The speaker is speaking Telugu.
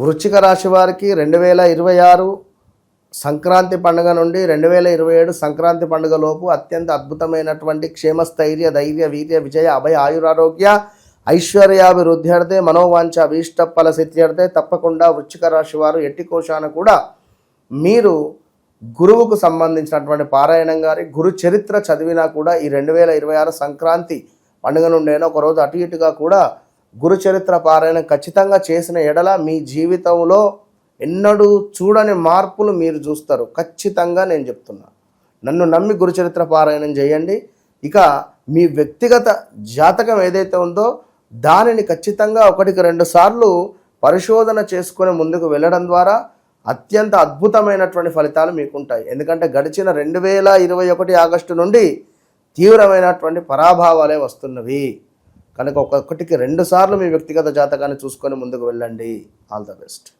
వృశ్చిక రాశి వారికి రెండు వేల ఇరవై ఆరు సంక్రాంతి పండుగ నుండి రెండు వేల ఇరవై ఏడు సంక్రాంతి పండుగ లోపు అత్యంత అద్భుతమైనటువంటి క్షేమస్థైర్య ధైర్య వీర్య విజయ అభయ ఆయురారోగ్య ఐశ్వర్యాభివృద్ధి మనోవాంఛ అభీష్ట ఫల సిద్ధ్యర్థే తప్పకుండా వృశ్చిక రాశి వారు ఎట్టి కోశాన కూడా మీరు గురువుకు సంబంధించినటువంటి పారాయణం గారి గురు చరిత్ర చదివినా కూడా ఈ రెండు వేల ఇరవై ఆరు సంక్రాంతి పండుగ నుండైనా ఒకరోజు అటు ఇటుగా కూడా గురుచరిత్ర పారాయణం ఖచ్చితంగా చేసిన ఎడల మీ జీవితంలో ఎన్నడూ చూడని మార్పులు మీరు చూస్తారు. ఖచ్చితంగా నేను చెప్తున్నా. నన్ను నమ్మి గురుచరిత్ర పారాయణం చేయండి. ఇక మీ వ్యక్తిగత జాతకం ఏదైతే ఉందో దానిని ఖచ్చితంగా ఒకటికి రెండు సార్లు పరిశోధన చేసుకుని ముందుకు వెళ్ళడం ద్వారా అత్యంత అద్భుతమైనటువంటి ఫలితాలు మీకు ఉంటాయి ఎందుకంటే గడిచిన రెండు వేల ఇరవై ఒకటి ఆగస్టు నుండి తీవ్రమైనటువంటి పరాభావాలే వస్తున్నవి. కనుక ఒక్కొక్కటికి రెండు సార్లు మీ వ్యక్తిగత జాతకాన్ని చూసుకొని ముందుకు వెళ్ళండి. All the best